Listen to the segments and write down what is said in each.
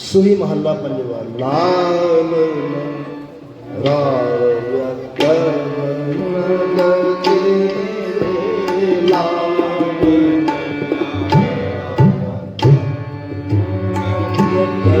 ਸੁਹੀ ਮਹੱਲਾ ਪੰਜਵਾ। ਲਾਲ ਰਾਵ ਕਵਨ ਲਗੇ ਲਾਲ सखी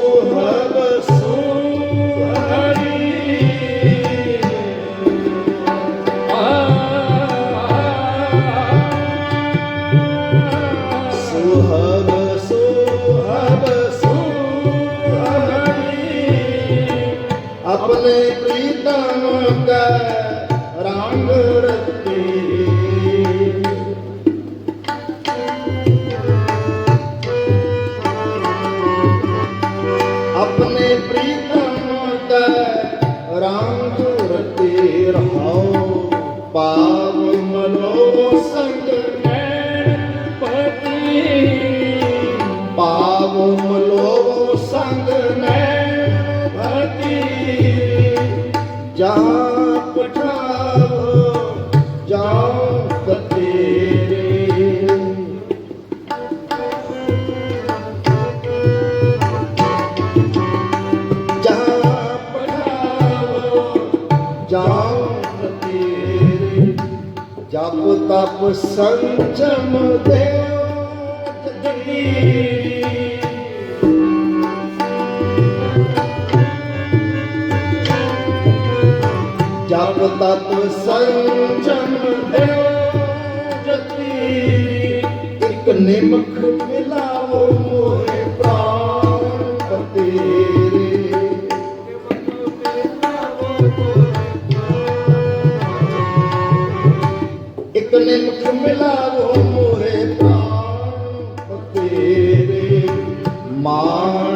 ਰੰਗ ਰਤੀ ਪ੍ਰੀਤਮ ਕੈ ਰੰਗ ਰਤੀ ਰਹਾਉ ਪਾਵ ਮਨੋ ਸੰਗ ਜਾਨ ਤੇਰੇ ਜਪ ਤਪ ਸੰਜਮ ਦੇਵ ਜਗੀਰੀ ਤਪ ਸੰਜਮ ਦੇਵ ਜਗੀਰੀ ਇੱਕ ਨਿਮਖ ਮਿਲਾਓ ਮੋਹੇ ਪ੍ਰਾਨ ਮਾਣ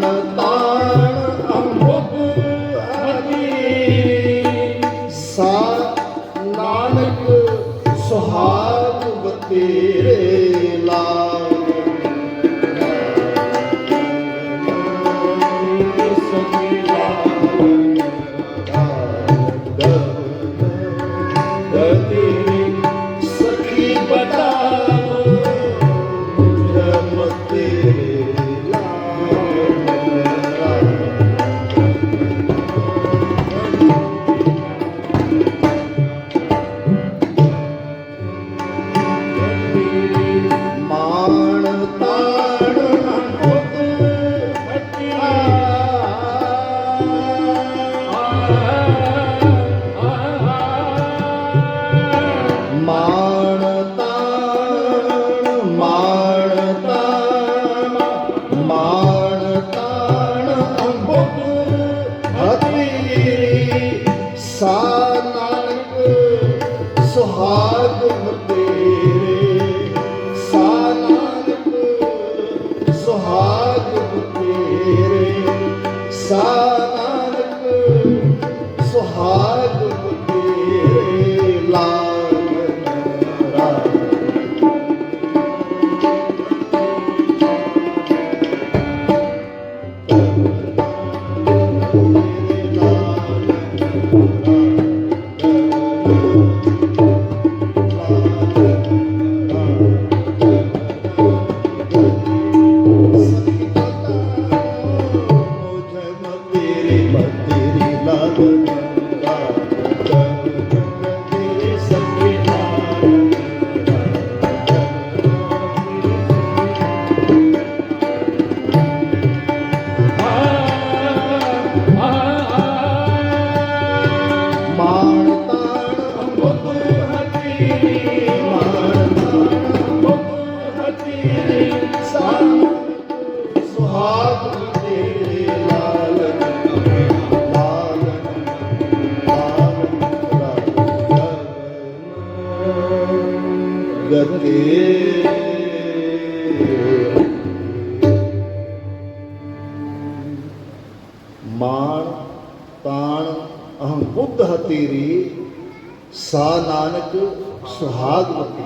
ਸਾ ਨਾਨਕ ਸੁਹਾਗ ਕੇ ਮਾਣ, ਤਾਣ ਅਹੰ ਬੁੱਧ ਸਾ ਨਾਨਕ ਸੁਹਾਗਵਤੀ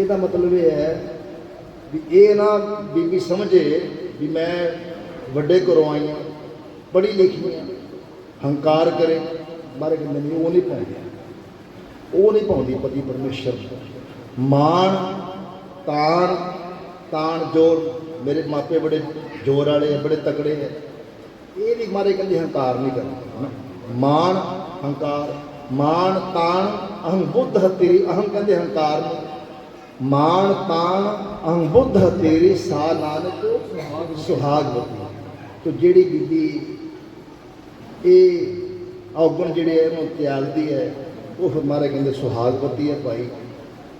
ਇਹਦਾ ਮਤਲਬ ਇਹ ਹੈ ਵੀ ਇਹ ਨਾ ਬੀਬੀ ਸਮਝੇ ਵੀ ਮੈਂ ਵੱਡੇ ਘਰੋਂ ਆਈ ਹਾਂ, ਪੜ੍ਹੀ ਲਿਖੀ ਹਾਂ, ਹੰਕਾਰ ਕਰੇ ਬਾਰੇ ਕਹਿੰਦੇ ਨਹੀਂ ਉਹ ਨਹੀਂ ਪਾਉਂਦੀ। ਉਹ ਨਹੀਂ ਪਾਉਂਦੀ ਪਤੀ ਪਰਮੇਸ਼ਰ ਮਾਣ, ਤਾਣ ਤਾਣ ਜੋਰ, ਮੇਰੇ ਮਾਪੇ ਬੜੇ ਜੋਰ ਵਾਲੇ ਆ, ਬੜੇ ਤਕੜੇ ਆ। ਇਹ ਨਹੀਂ ਮਾਰੇ ਕਹਿੰਦੇ ਹੰਕਾਰ ਨਹੀਂ ਕਰਨਾ, ਹਨਾ। ਮਾਣ, ਹੰਕਾਰ, ਮਾਣ, ਤਾਣ, ਅਹੰ ਬੁੱਧ ਤੇਰੀ, ਅਹੰ ਕਹਿੰਦੇ ਹੰਕਾਰ ਨੂੰ। ਮਾਣ, ਤਾਣ, ਅਹੰ ਬੁੱਧ ਤੇਰੀ, ਸਾ ਨਾਨਕ ਸੁਹਾਗਵਤੀ ਤੋ ਜਿਹੜੀ ਬੀਬੀ ਇਹ ਔਗਣ ਜਿਹੜੇ ਆ, ਇਹਨੂੰ ਤਿਆਗਦੀ ਹੈ, ਉਹ ਫਿਰ ਮਾਰੇ ਕਹਿੰਦੇ ਸੁਹਾਗਵਤੀ ਹੈ ਭਾਈ।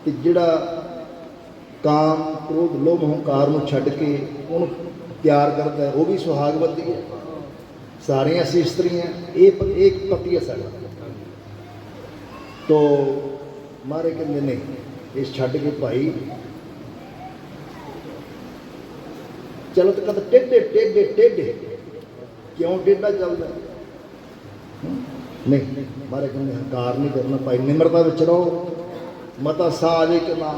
ਤੇ ਜਿਹੜਾ ਕਾਮ, ਕ੍ਰੋਧ, ਲੋਭ, ਹੰਕਾਰ ਨੂੰ ਛੱਡ ਕੇ ਉਹਨੂੰ ਪਿਆਰ ਕਰਦਾ ਉਹ ਵੀ ਸੁਹਾਗਵਤੀ ਹੈ। ਸਾਰੀਆਂ ਅਸੀਂ ਇਸਤਰੀਆਂ ਇਹ ਇੱਕ ਪਤੀ ਹੈ ਸਾਡਾ। ਤੋ ਮਾਰੇ ਕਹਿੰਦੇ ਨੇ, ਇਸ ਛੱਡ ਕੇ ਭਾਈ ਚਲੋ ਤਾਂ ਕਦ ਟੇਡੇ ਟੇਡੇ ਟੇਡੇ ਕਿਉਂ ਟੇਡਾ ਚੱਲਦਾ? ਨਹੀਂ, ਮਾਰੇ ਕਹਿੰਦੇ ਹੰਕਾਰ ਨਹੀਂ ਕਰਨਾ, ਭਾਈ ਨਿਮਰਤਾ ਵਿੱਚ ਰਹੋ। ਮਤਾ ਸਾ ਆਵੇ ਕਿ ਨਾ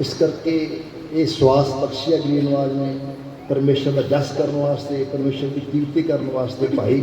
ਇਸ ਕਰਕੇ ਇਹ ਸਵਾਸ ਬਖਸ਼ਿਆ ਗਰੀਨਵਾਜ ਨੇ ਪਰਮੇਸ਼ਰ ਦਾ ਜਸ ਕਰਨ ਵਾਸਤੇ, ਪਰਮੇਸ਼ਰ ਦੀ ਕੀਰਤੀ ਕਰਨ ਵਾਸਤੇ ਭਾਈ।